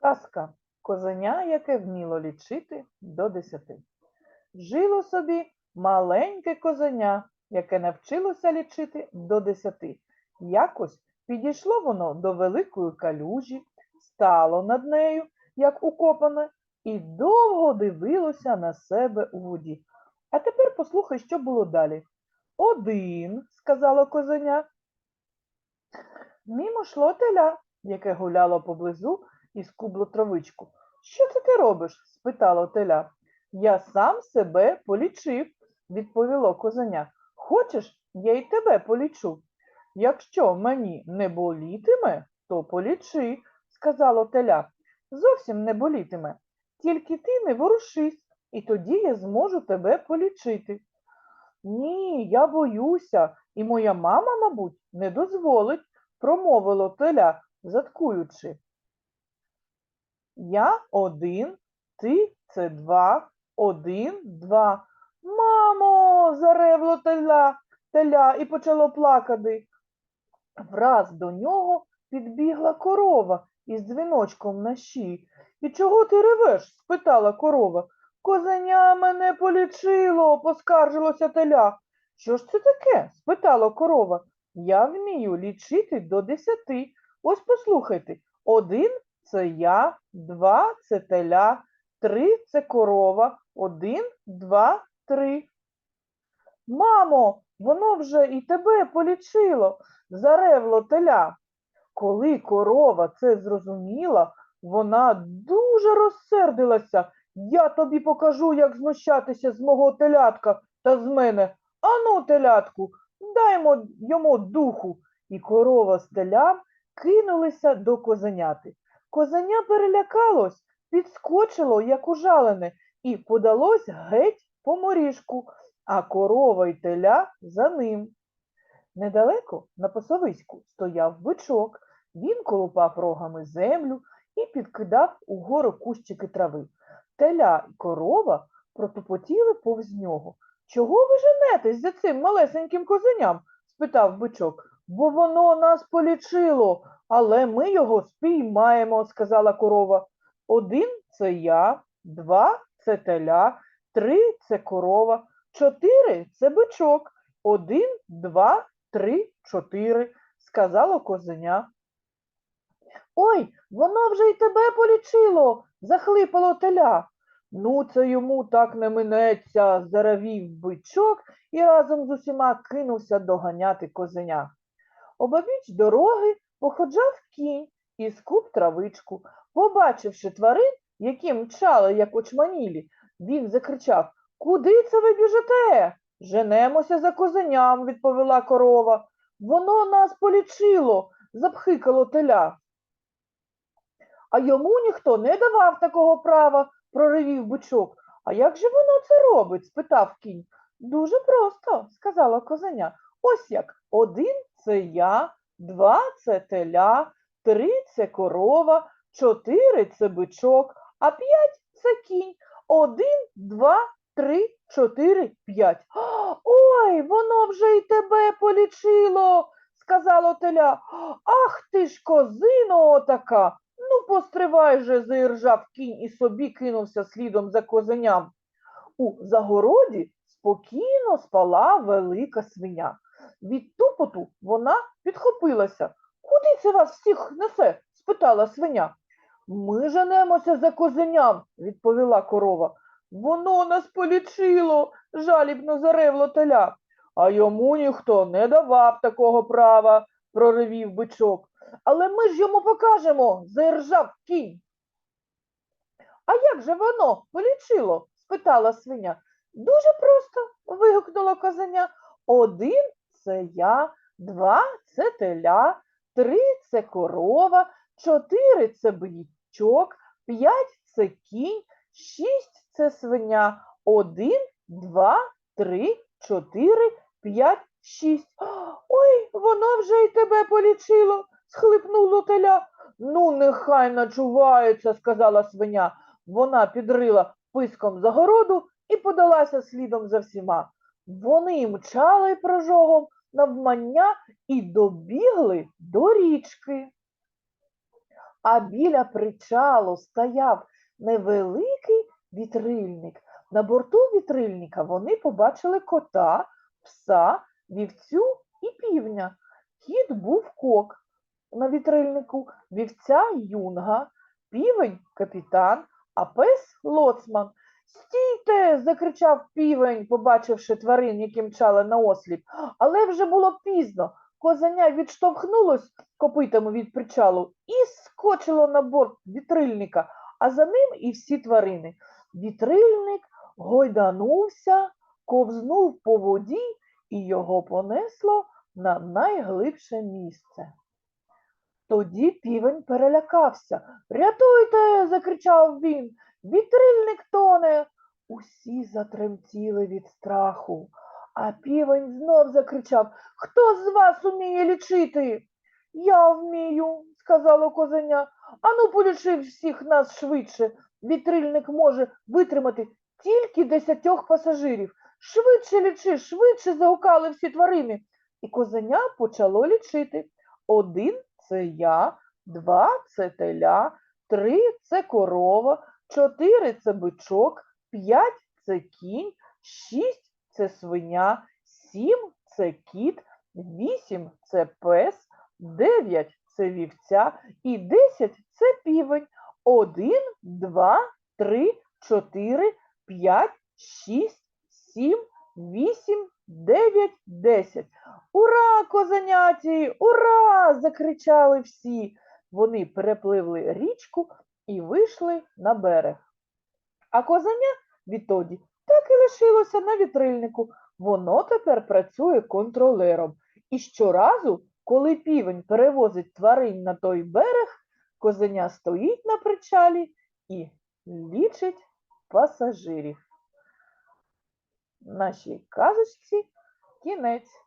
Казка козеня, яке вміло лічити до десяти. Жило собі маленьке козеня, яке навчилося лічити до десяти. Якось підійшло воно до великої калюжі, стало над нею, як укопане, і довго дивилося на себе у воді. А тепер послухай, що було далі. Один, сказало козеня. Мімо шло теля, яке гуляло поблизу і скубло травичку. Що це ти робиш? спитало теля. Я сам себе полічив, відповіло козеня. Хочеш, я й тебе полічу. Якщо мені не болітиме, то полічи, сказало теля. Зовсім не болітиме. Тільки ти не ворушись, і тоді я зможу тебе полічити. Ні, я боюся, і моя мама, мабуть, не дозволить, промовило теля, заткуючи. Я один, ти це два, один, два. Мамо, заревло теля, теля і почало плакати. Враз до нього підбігла корова із дзвіночком на шиї. І чого ти ревеш? спитала корова. Козеня мене полічило, поскаржилося теля. Що ж це таке? спитала корова. Я вмію лічити до десяти. Ось послухайте. Один це я, два це теля, три це корова, один, два, три. Мамо, воно вже і тебе полічило, заревло теля. Коли корова це зрозуміла, вона дуже розсердилася. Я тобі покажу, як знущатися з мого телятка та з мене. Ану, телятку, даймо йому духу. І корова з телям кинулися до козеняти. Козеня перелякалось, підскочило, як ужалене, і подалось геть по моріжку, а корова й теля за ним. Недалеко на пасовиську стояв бичок. Він колупав рогами землю і підкидав угору кущики трави. Теля й корова протупотіли повз нього. Чого ви женетесь за цим малесеньким козеням? спитав бичок. Бо воно нас полічило, але ми його спіймаємо, сказала корова. Один це я, два це теля, три це корова, чотири це бичок. Один, два, три, чотири, сказало козеня. Ой, воно вже й тебе полічило, захлипало теля. Ну, це йому так не минеться, заревів бичок і разом з усіма кинувся доганяти козеня. Обабіч дороги походжав кінь і скуп травичку. Побачивши тварин, які мчали, як очманілі, він закричав Куди це ви біжите? Женемося за козеням, відповіла корова. Воно нас полічило, запхикало теля. А йому ніхто не давав такого права, проривів бичок. А як же воно це робить? спитав кінь. Дуже просто, сказала козеня. Ось як один це я, два це теля, три це корова, чотири це бичок, а п'ять це кінь. Один, два, три, чотири, п'ять. Ой, воно вже й тебе полічило, сказало теля. Ах ти ж козино така. Ну, постривай же, заіржав кінь і собі кинувся слідом за козеням. У загороді спокійно спала велика свиня. Від тупоту вона підхопилася. Куди це вас всіх несе? спитала свиня. Ми женемося за козеням, відповіла корова. Воно нас полічило, жалібно заревло теля. А йому ніхто не давав такого права, проривів бичок. Але ми ж йому покажемо, заіржав кінь. А як же воно полічило? спитала свиня. Дуже просто, вигукнула козеня. Один це я, два це теля, три це корова, чотири це бичок, п'ять це кінь, шість це свиня, один, два, три, чотири, п'ять, шість. Ой, воно вже й тебе полічило, схлипнуло теля. Ну, нехай начувається, сказала свиня. Вона підрила писком загороду і подалася слідом за всіма. Вони мчали прожогом навмання і добігли до річки. а біля причалу стояв невеликий вітрильник. На борту вітрильника вони побачили кота, пса, вівцю і півня. Кіт був кок на вітрильнику, вівця юнга, півень капітан, а пес лоцман. Стійте. закричав півень, побачивши тварин, які мчали на осліп. Але вже було пізно. Козеня відштовхнулось копитами від причалу і скочило на борт вітрильника, а за ним і всі тварини. Вітрильник гойданувся, ковзнув по воді, і його понесло на найглибше місце. Тоді півень перелякався. Рятуйте, закричав він. Вітрильник тоне. Усі затремтіли від страху. А півень знов закричав Хто з вас уміє лічити? Я вмію, сказало козеня. Ану, полічи всіх нас швидше. Вітрильник може витримати тільки десятьох пасажирів. Швидше лічи, швидше загукали всі тварини. І козеня почало лічити. Один це я, два це теля, три це корова, чотири це бичок, п'ять це кінь, шість це свиня, сім це кіт, вісім це пес, дев'ять це вівця і десять це півень. Один, два, три, чотири, п'ять, шість, сім, вісім, дев'ять, десять. Ура, козеняті! Ура! закричали всі. Вони перепливли річку і вийшли на берег. А козеня відтоді так і лишилося на вітрильнику. Воно тепер працює контролером. І щоразу, коли півень перевозить тварин на той берег, козеня стоїть на причалі і лічить пасажирів. Нашій казочці кінець.